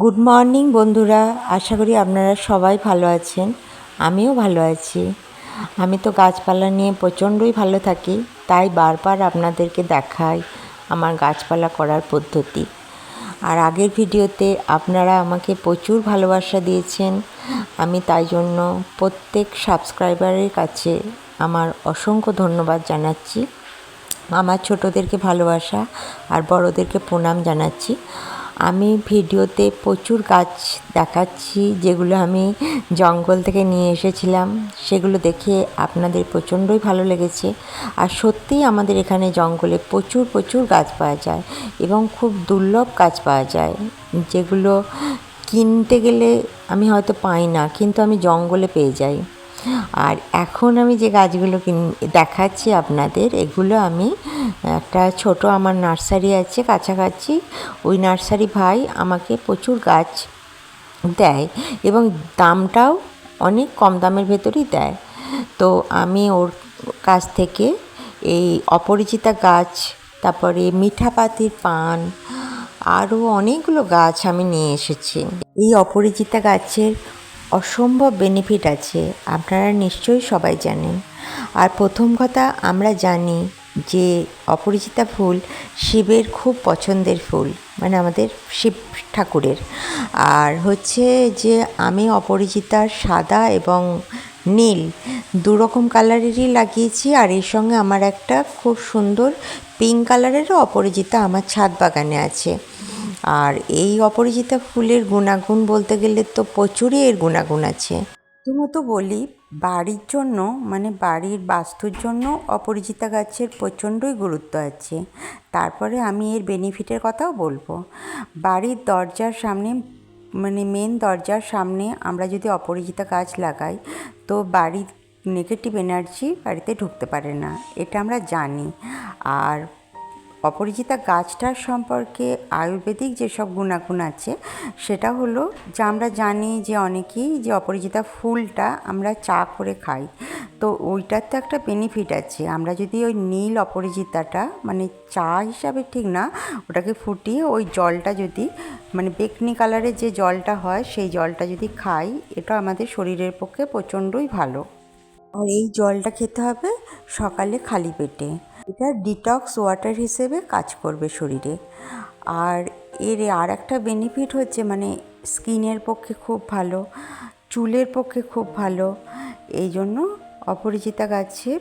Good morning বন্ধুরা। আশা করি আপনারা সবাই ভালো আছেন। আমিও ভালো আছি। আমি তো গাছপালা নিয়ে প্রচণ্ডই ভালো থাকি, তাই বারবার আপনাদেরকে দেখাই আমার গাছপালা করার পদ্ধতি। আর আগের ভিডিওতে আপনারা আমাকে প্রচুর ভালোবাসা দিয়েছেন। আমি তাই জন্য প্রত্যেক সাবস্ক্রাইবারের কাছে আমার অসংখ্য ধন্যবাদ জানাচ্ছি। আমার ছোটদেরকে ভালোবাসা আর বড়দেরকে প্রণাম জানাচ্ছি। আমি ভিডিওতে প্রচুর গাছ দেখাচ্ছি, যেগুলো আমি জঙ্গল থেকে নিয়ে এসেছিলাম। সেগুলো দেখে আপনাদের প্রচণ্ডই ভালো লেগেছে। আর সত্যিই আমাদের এখানে জঙ্গলে প্রচুর প্রচুর গাছ পাওয়া যায় এবং খুব দুর্লভ গাছ পাওয়া যায়। যেগুলো কিনতে গেলে আমি হয়তো পাই না, কিন্তু আমি জঙ্গলে পেয়ে যাই। আর এখন আমি যে গাছগুলো দেখাচ্ছি আপনাদের, এগুলো আমি, একটা ছোট আমার নার্সারি আছে কাছাকাছি। ওই নার্সারি ভাই আমাকে প্রচুর গাছ দেয় এবং দামটাও অনেক কম দামের ভেতরই দেয়। তো আমি ওর কাছ থেকে এই অপরিচিতা গাছ, তারপরে মিঠাপাতির পান, আরও অনেকগুলো গাছ আমি নিয়ে এসেছি। এই অপরিচিতা গাছের অসম্ভব বেনিফিট আছে, আপনারা নিশ্চয়ই সবাই জানেন। আর প্রথম কথা, আমরা জানি যে অপরিচিতা ফুল শিবের খুব পছন্দের ফুল মানে আমাদের শিব ঠাকুরের। আর হচ্ছে যে আমি অপরিচিতার সাদা এবং নীল দু রকম কালারেরই লাগিয়েছি আর এর সঙ্গে আমার একটা খুব সুন্দর পিঙ্ক কালারেরও অপরাজিতা আমার ছাদ বাগানে আছে। আর এই অপরিচিতা ফুলের গুণাগুণ বলতে গেলে তো প্রচুরই এর গুণাগুণ আছে। প্রথমত বলি, বাড়ির জন্য মানে বাড়ির বাস্তুর জন্য অপরিচিতা গাছের প্রচণ্ডই গুরুত্ব আছে। তারপরে আমি এর বেনিফিটের কথাও বলব। বাড়ির দরজার সামনে মানে মেন দরজার সামনে আমরা যদি অপরিচিতা গাছ লাগাই, তো বাড়ির নেগেটিভ এনার্জি বাড়িতে ঢুকতে পারে না। এটা আমরা জানি। আর অপরিচিতা গাছটার সম্পর্কে আয়ুর্বেদিক যেসব গুণাগুণ আছে, সেটা হলো যে আমরা জানি যে অনেকেই যে অপরিচিতা ফুলটা আমরা চা করে খাই। তো ওইটার তো একটা বেনিফিট আছে। আমরা যদি ওই নীল অপরিচিতাটা মানে চা হিসাবে ঠিক না, ওটাকে ফুটিয়ে ওই জলটা যদি মানে বেকনি কালারের যে জলটা হয়, সেই জলটা যদি খাই, এটা আমাদের শরীরের পক্ষে প্রচণ্ডই ভালো। আর এই জলটা খেতে হবে সকালে খালি পেটে। এটা ডিটক্স ওয়াটার হিসেবে কাজ করবে শরীরে। আর এর আর একটা বেনিফিট হচ্ছে মানে স্কিনের পক্ষে খুব ভালো, চুলের পক্ষে খুব ভালো, এই জন্য অপরিচিতা গাছের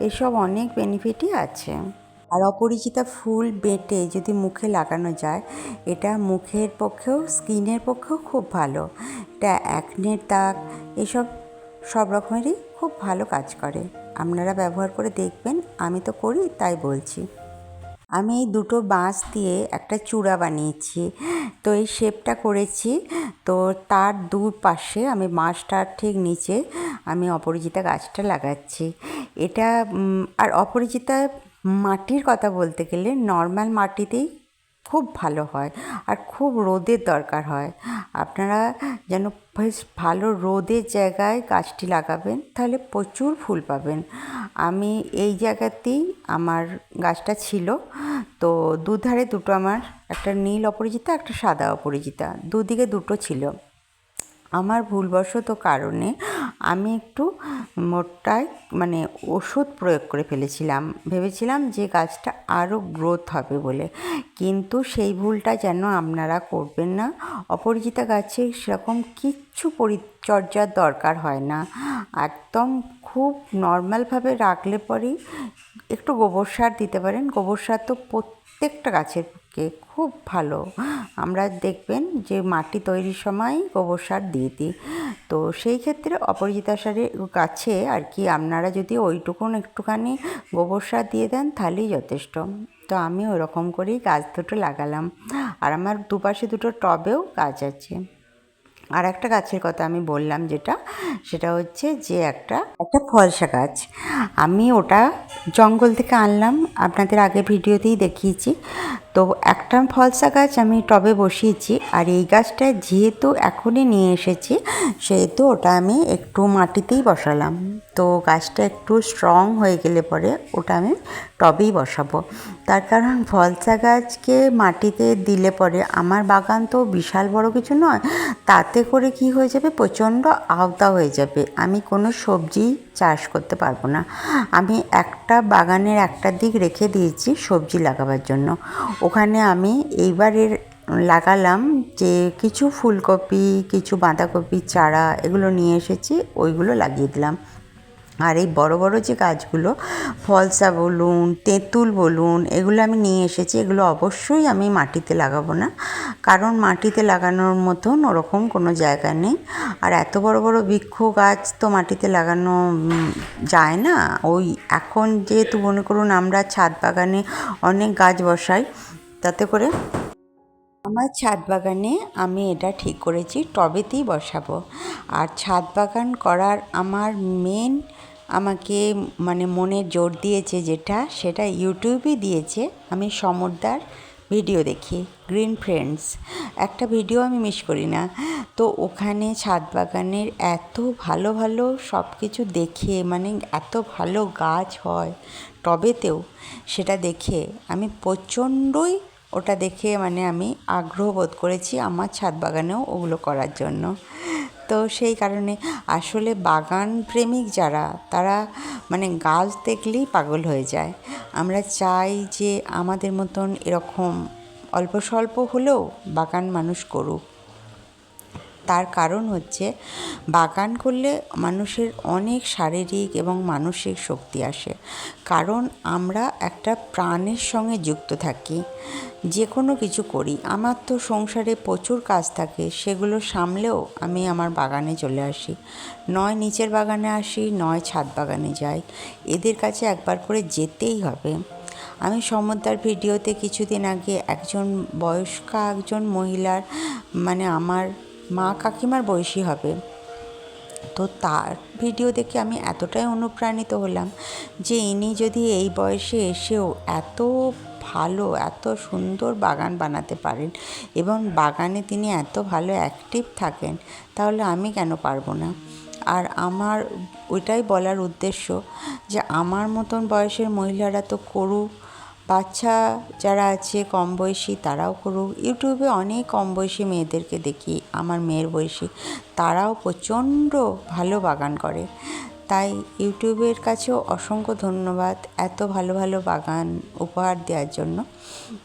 এসব অনেক বেনিফিটই আছে। আর অপরিচিতা ফুল বেটে যদি মুখে লাগানো যায়, এটা মুখের পক্ষেও, স্কিনের পক্ষেও খুব ভালো। এটা অ্যাকনের দাগ, এসব সব রকমেরই খুব ভালো কাজ করে। আপনারা ব্যবহার করে দেখবেন, আমি তো করি, তাই বলছি। আমি এই দুটো বাঁশ দিয়ে একটা চূড়া বানিয়েছি। তো এই শেপটা করেছি। তো তার দু পাশে আমি বাঁশটার ঠিক নিচে আমি অপরিচিতা গাছটা লাগাচ্ছি। এটা আর অপরিচিতা মাটির কথা বলতে গেলে নর্মাল মাটিতেই খুব ভালো হয় আর খুব রোদের দরকার হয়। আপনারা যেন বেশ ভালো রোদের জায়গায় গাছটি লাগাবেন, তাহলে প্রচুর ফুল পাবেন। আমি এই জায়গাতেই আমার গাছটা ছিল। তো দুধারে দুটো আমার, একটা নীল অপরিচিতা, একটা সাদা অপরিচিতা। দুদিকে দুটো ছিল। আমার ভুলবশত কারণে আমি একটু মোটায় মানে ওষুধ প্রয়োগ করে ফেলেছিলাম। ভেবেছিলাম যে গাছটা আরও গ্রোথ হবে বলে। কিন্তু সেই ভুলটা যেন আপনারা করবেন না। অপরিচিতা গাছে সেরকম কিচ্ছু পরিচর্যার দরকার হয় না। একদম খুব নর্মালভাবে রাখলে পরেই একটু গোবর সার দিতে পারেন। গোবর সার তো প্রত্যেকটা গাছের পক্ষে খুব ভালো। আমরা দেখবেন যে মাটি তৈরির সময় গোবর সার দিয়ে দিই। তো সেই ক্ষেত্রে অপরাজিতা সারের কাছে আর কি আপনারা যদি ওইটুকুন একটুখানি গোবর সার দিয়ে দেন তাহলেই যথেষ্ট। তো আমি ওরকম করেই গাছ দুটো লাগালাম। আর আমার দুপাশে দুটো টবেও গাছ আছে। আর একটা গাছের কথা আমি বললাম যেটা, সেটা হচ্ছে যে একটা একটা ফলসা গাছ। আমি ওটা জঙ্গল থেকে আনলাম, আপনাদের আগে ভিডিওতেই দেখিয়েছি। তো একটা ফলসা গাছ আমি টবে বসিয়েছি, আর এই গাছটা যেহেতু এখনই নিয়ে এসেছি, সেহেতু ওটা আমি একটু মাটিতেই বসালাম। তো গাছটা একটু স্ট্রং হয়ে গেলে পরে ওটা আমি টবেই বসাবো। তার কারণ ফলসা গাছকে মাটিতে দিলে পরে আমার বাগান তো বিশাল বড় কিছু নয়, তাতে করে কি হয়ে যাবে? প্রচণ্ড আওতা হয়ে যাবে। আমি কোনো সবজি চাষ করতে পারব না। আমি একটা বাগানের একটা দিক রেখে দিয়েছি সবজি লাগাবার জন্য। ওখানে আমি এইবারের লাগালাম যে কিছু ফুলকপি, কিছু বাঁধাকপির চারা এগুলো নিয়ে এসেছি, ওইগুলো লাগিয়ে দিলাম। আর এই বড় বড় যে গাছগুলো, ফলসা বলুন, তেঁতুল বলুন, এগুলো আমি নিয়ে এসেছি। এগুলো অবশ্যই আমি মাটিতে লাগাবো না। কারণ মাটিতে লাগানোর মতন ওরকম কোনো জায়গা নেই। আর এত বড় বড় বৃক্ষ গাছ তো মাটিতে লাগানো যায় না। ওই এখন যেহেতু মনে করুন আমরা ছাদ বাগানে অনেক গাছ বসাই, তাতে করে আমার ছাদ বাগানে আমি এটা ঠিক করেছি, টবেতেই বসাবো। আর ছাদ বাগান করার আমার মেন আমাকে মানে মনে জোর দিয়েছে যেটা, সেটা ইউটিউবে দিয়েছে। আমি সমরদার ভিডিও দেখি গ্রিন ফ্রেন্ডস একটা ভিডিও আমি মিস করি না। তো ওখানে ছাদ বাগানের এত ভালো ভালো সব কিছু দেখে মানে এত ভালো গাছ হয় টবেতেও, সেটা দেখে আমি প্রচণ্ডই ওটা দেখে মানে আমি আগ্রহ বোধ করেছি আমার ছাদ বাগানেও ওগুলো করার জন্য। তো সেই কারণে আসলে বাগান প্রেমিক যারা, তারা মানে গাছ দেখলেই পাগল হয়ে যায়। আমরা চাই যে আমাদের মতন এরকম অল্প স্বল্প হলেও বাগান মানুষ করুক। তার কারণ হচ্ছে বাগান করলে মানুষের অনেক শারীরিক এবং মানসিক শক্তি আসে। কারণ আমরা একটা প্রাণের সঙ্গে যুক্ত থাকি যে কোনো কিছু করি। আমার তো সংসারে প্রচুর কাজ থাকে, সেগুলো সামলেও আমি আমার বাগানে চলে আসি। নয় নিচের বাগানে আসি, নয় ছাদ বাগানে যাই। এদের কাছে একবার করে যেতেই হবে। আমি সমুদ্রার ভিডিওতে কিছুদিন আগে একজন বয়স্কা একজন মহিলার মানে আমার মা কাকিমার বয়সী হবে। তো তার ভিডিও দেখে আমি এতটাই অনুপ্রাণিত হলাম যে ইনি যদি এই বয়সে এসেও এত ভালো, এত সুন্দর বাগান বানাতে পারেন এবং বাগানে তিনি এত ভালো অ্যাক্টিভ থাকেন, তাহলে আমি কেন পারব না? আর আমার ওইটাই বলার উদ্দেশ্য যে আমার মতন বয়সের মহিলারা তো করুক বাচ্চা যারা আছে কম বয়সী তারাও করুক। ইউটিউবে অনেক কম বয়সী মেয়েদেরকে দেখি, আমার মেয়ের বয়সী। তারাও প্রচণ্ড ভালো বাগান করে। তাই ইউটিউবের কাছেও অসংখ্য ধন্যবাদ এত ভালো ভালো বাগান উপহার দেওয়ার জন্য।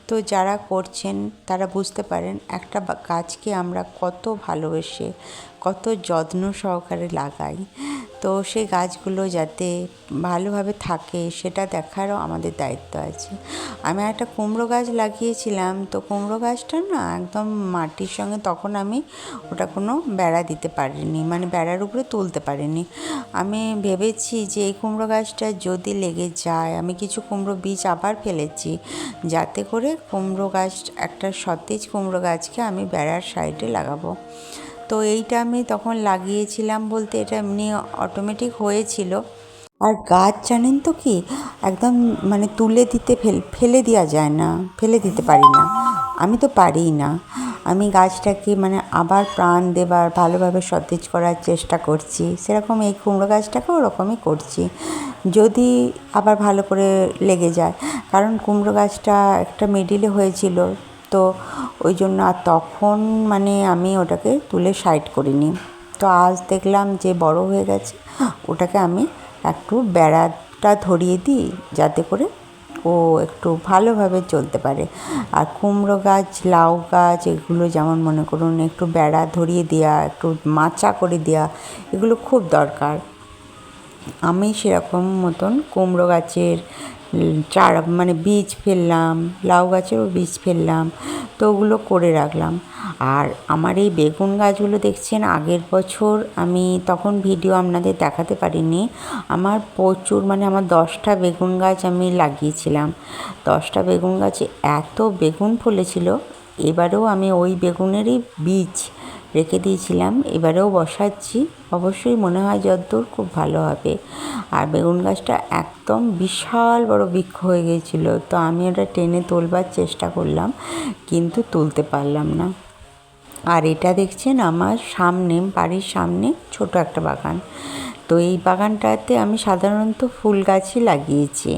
তো যারা করছেন, তারা বুঝতে পারেন একটা গাছকে আমরা কত ভালোবেসে, কত যত্ন সহকারে লাগাই। তো সেই গাছগুলো যাতে ভালোভাবে থাকে, সেটা দেখারও আমাদের দায়িত্ব আছে। আমি একটা কুমড়ো গাছ লাগিয়েছিলাম, তো কুমড়ো গাছটা না একদম মাটির সঙ্গে তখন আমি ওটা কোনো বেড়া দিতে পারিনি মানে বেড়ার উপরে তুলতে পারিনি। আমি ভেবেছি যে এই কুমড়ো গাছটা যদি লেগে যায়, আমি কিছু কুমড়ো বীজ আবার ফেলেছি, যাতে করে কুমড়ো গাছ, একটা সতেজ কুমড়ো গাছকে আমি বেড়ার সাইডে লাগাবো। তো এইটা আমি তখন লাগিয়েছিলাম বলতে এটা এমনি অটোমেটিক হয়েছিল। আর গাছ জানেন তো কি? একদম মানে তুলে দিতে ফেল, ফেলে দেওয়া যায় না, ফেলে দিতে পারি না। আমি তো পারিই না। আমি গাছটাকে মানে আবার প্রাণ দেবার, ভালোভাবে সতেজ করার চেষ্টা করছি। সেরকম এই কুমড়ো গাছটাকে ওরকমই করছি। যদি আবার ভালো করে লেগে যায়। কারণ কুমড়ো গাছটা একটা মিডিলে হয়েছিল। তো ওই জন্য আর তখন মানে আমি ওটাকে তুলে সাইড করিনি। তো আজ দেখলাম যে বড় হয়ে গেছে, ওটাকে আমি একটু বেড়াটা ধরিয়ে দিই যাতে করে ও একটু ভালোভাবে চলতে পারে। আর কুমড়ো গাছ, লাউ গাছ, এগুলো যেমন মনে করুন একটু বেড়া ধরিয়ে দেওয়া একটু মাচা করে দেওয়া এগুলো খুব দরকার। আমি সেরকম মতন কুমড়ো গাছের চারা মানে বীজ ফেললাম, লাউ গাছেরও বীজ ফেললাম, তো ওগুলো করে রাখলাম। আর আমার এই বেগুন গাছগুলো দেখছেন, আগের বছর আমি তখন ভিডিও আপনাদের দেখাতে পারিনি। আমার প্রচুর মানে আমার দশটা বেগুন গাছ আমি লাগিয়েছিলাম। দশটা বেগুন গাছে এত বেগুন ফলেছিল, এবারেও আমি ওই বেগুনেরই বীজ রেখে দিয়েছিলাম, এবারেও বসাচ্ছি। অবশ্যই মনে হয় যদ্দূর খুব ভালো হবে। আর বেগুন গাছটা একদম বিশাল বড় বৃক্ষ হয়ে গিয়েছিল, তো আমি ওটা টেনে তোলবার চেষ্টা করলাম, কিন্তু তুলতে পারলাম না। আর এটা দেখছেন আমার সামনে, বাড়ির সামনে ছোট একটা বাগান। তো এই বাগানটাতে আমি সাধারণত ফুল গাছই লাগিয়েছি।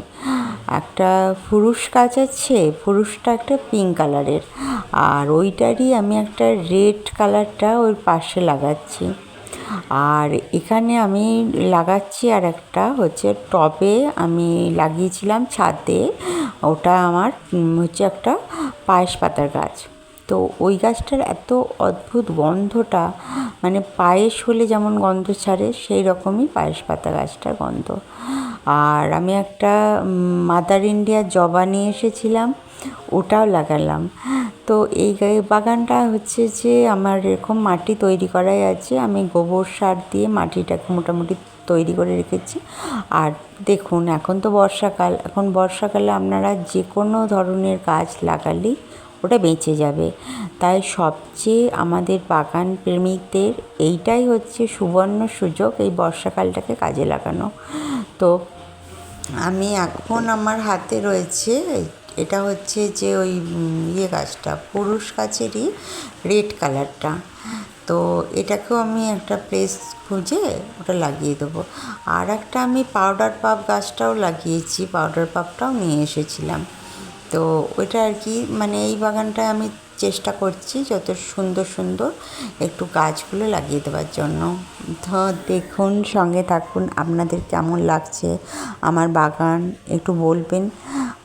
একটা ফুরুষ গাছ আছে ফুরুষটা একটা পিঙ্ক কালারের। আর ওইটারই আমি একটা রেড কালারটা ওর পাশে লাগাচ্ছি। আর এখানে আমি লাগাচ্ছি আর একটা হচ্ছে টবে আমি লাগিয়েছিলাম ছাদে। ওটা আমার হচ্ছে একটা পায়েস পাতার গাছ। তো ওই গাছটার এত অদ্ভুত গন্ধটা মানে পায়েস হলে যেমন গন্ধ ছাড়ে সেই রকমই পায়েস পাতা গাছটার গন্ধ। আর আমি একটা মাদার ইন্ডিয়া জবা নিয়ে এসেছিলাম, ওটাও লাগালাম। তো এই বাগানটা হচ্ছে যে আমার এরকম মাটি তৈরি করাই আছে। আমি গোবর সার দিয়ে মাটিটাকে মোটামুটি তৈরি করে রেখেছি। আর দেখুন, এখন তো বর্ষাকাল। এখন বর্ষাকালে আপনারা যে কোনো ধরনের গাছ লাগালেই ওটা বেঁচে যাবে। তাই সবচেয়ে আমাদের বাগান প্রেমিকদের এইটাই হচ্ছে সুবর্ণ সুযোগ এই বর্ষাকালটাকে কাজে লাগানো। তো আমি এখন আমার হাতে রয়েছে এটা হচ্ছে যে ওই ইয়ে গাছটা, পুরুষ গাছেরই রেড কালারটা। তো এটাকেও আমি একটা প্লেস খুঁজে ওটা লাগিয়ে দেবো। আর একটা আমি পাউডার পাপ গাছটাও লাগিয়েছি পাউডার পাপটাও নিয়ে এসেছিলাম। তো ওইটা আর কি মানে এই বাগানটায় আমি চেষ্টা করছি যত সুন্দর সুন্দর একটু গাছগুলো লাগিয়ে দেওয়ার জন্য। তো দেখুন, সঙ্গে থাকুন, আপনাদের কেমন লাগছে আমার বাগান, একটু বলবেন।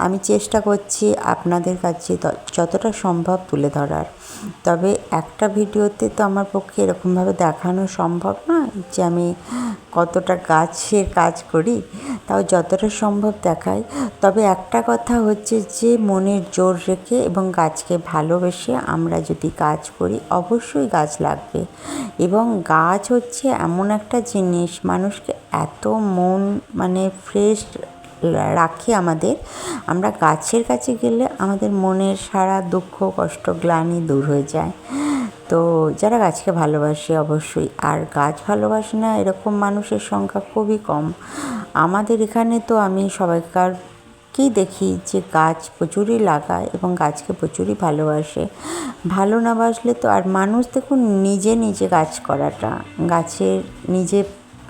আমি চেষ্টা করছি আপনাদের কাছে যতটা সম্ভব তুলে ধরার। তবে একটা ভিডিওতে তো আমার পক্ষে এরকমভাবে দেখানো সম্ভব নয় যে আমি কতটা গাছের কাজ করি, তাও যতটা সম্ভব দেখাই। তবে একটা কথা হচ্ছে যে, মনের জোর রেখে এবং গাছকে ভালোবেসে আমরা যদি কাজ করি, অবশ্যই গাছ লাগবে। এবং গাছ হচ্ছে এমন একটা জিনিস, মানুষকে এত মন মানে ফ্রেশ রাখে আমাদের। আমরা গাছের কাছে গেলে আমাদের মনের সারা দুঃখ, কষ্ট, গ্লানি দূর হয়ে যায়। তো যারা গাছকে ভালোবাসে অবশ্যই, আর গাছ ভালোবাসে না, এরকম মানুষের সংখ্যা খুবই কম। আমাদের এখানে তো আমি সবাইকার কি দেখি যে গাছ প্রচুরই লাগায় এবং গাছকে প্রচুরই ভালোবাসে। ভালো না বাসলে তো আর মানুষ দেখুন নিজে নিজে গাছ করাটা, গাছের নিজে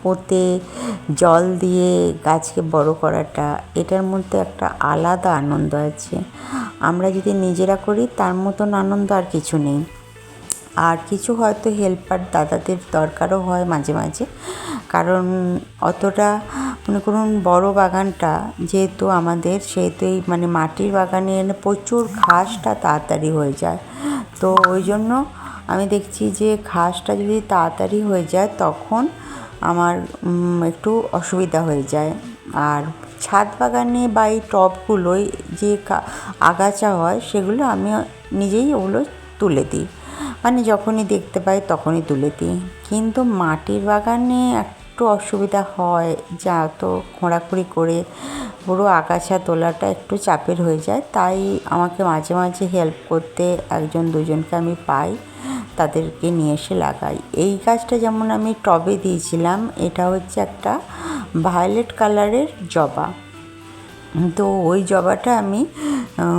পোতে, জল দিয়ে গাছকে বড় করাটা, এটার মধ্যে একটা আলাদা আনন্দ আছে। আমরা যদি নিজেরা করি, তার মতন আনন্দ আর কিছু নেই। আর কিছু হয়তো হেল্পার দাদাদের দরকারও হয় মাঝে মাঝে। কারণ অতটা মনে করুন বড় বাগানটা যেহেতু আমাদের, সেহেতু এই মানে মাটির বাগানে এনে প্রচুর ঘাসটা তাড়াতাড়ি হয়ে যায়। তো ওই জন্য আমি দেখছি যে ঘাসটা যদি তাড়াতাড়ি হয়ে যায়, তখন আমার একটু অসুবিধা হয়ে যায়। আর ছাদ বাগানে বা এই টবগুলোয় যে আগাছা হয়, সেগুলো আমি নিজেই ওগুলো তুলে দিই। মানে যখনই দেখতে পাই, তখনই তুলে দিই। কিন্তু মাটির বাগানে একটু অসুবিধা হয়, যা তো খোঁড়াখুড়ি করে পুরো আগাছা তোলাটা একটু চাপের হয়ে যায়। তাই আমাকে মাঝে মাঝে হেল্প করতে একজন, দুজনকে আমি পাই। তাদেরকে নিয়ে এসে লাগাই। এই গাছটা যেমন আমি টবে দিয়েছিলাম এটা হচ্ছে একটা ভায়োলেট কালারের জবা। তো ওই জবাটা আমি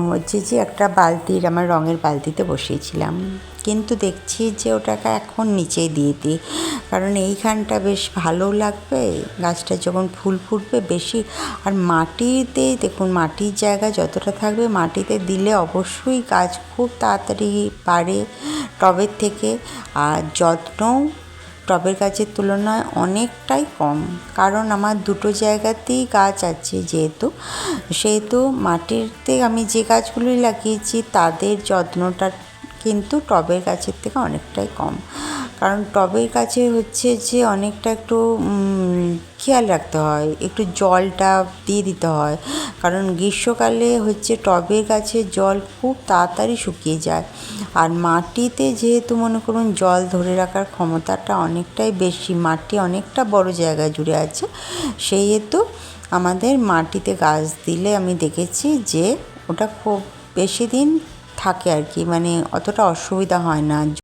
হচ্ছে যে একটা বালতির, আমার রঙের বালতিতে বসিয়েছিলাম। কিন্তু দেখছি যে ওটাকে এখন নিচেই দিয়ে দিই। কারণ এইখানটা বেশ ভালো লাগবে, গাছটা যখন ফুল ফুটবে বেশি। আর মাটিতে, দেখুন, মাটির জায়গা যতটা থাকবে, মাটিতে দিলে অবশ্যই গাছ খুব তাড়াতাড়ি বাড়ে টবের থেকে। আর যত্নও টবের গাছের তুলনায় অনেকটাই কম। কারণ আমার দুটো জায়গাতেই গাছ আছে যেহেতু। সেহেতু মাটিতে আমি যে গাছগুলি লাগিয়েছি, তাদের যত্নটা কিন্তু টবের গাছের থেকে অনেকটাই কম। কারণ টবের গাছে হচ্ছে যে অনেকটা একটু খেয়াল রাখতে হয়, একটু জলটা দিয়ে দিতে হয়। কারণ গ্রীষ্মকালে হচ্ছে টবের গাছে জল খুব তাড়াতাড়ি শুকিয়ে যায়। আর মাটিতে যেহেতু মনে করুন জল ধরে রাখার ক্ষমতাটা অনেকটাই বেশি, মাটি অনেকটা বড় জায়গা জুড়ে আছে সেই হেতু আমাদের মাটিতে গাছ দিলে আমি দেখেছি যে ওটা খুব বেশি দিন থাকে আর কি মানে অতটা অসুবিধা হয় না।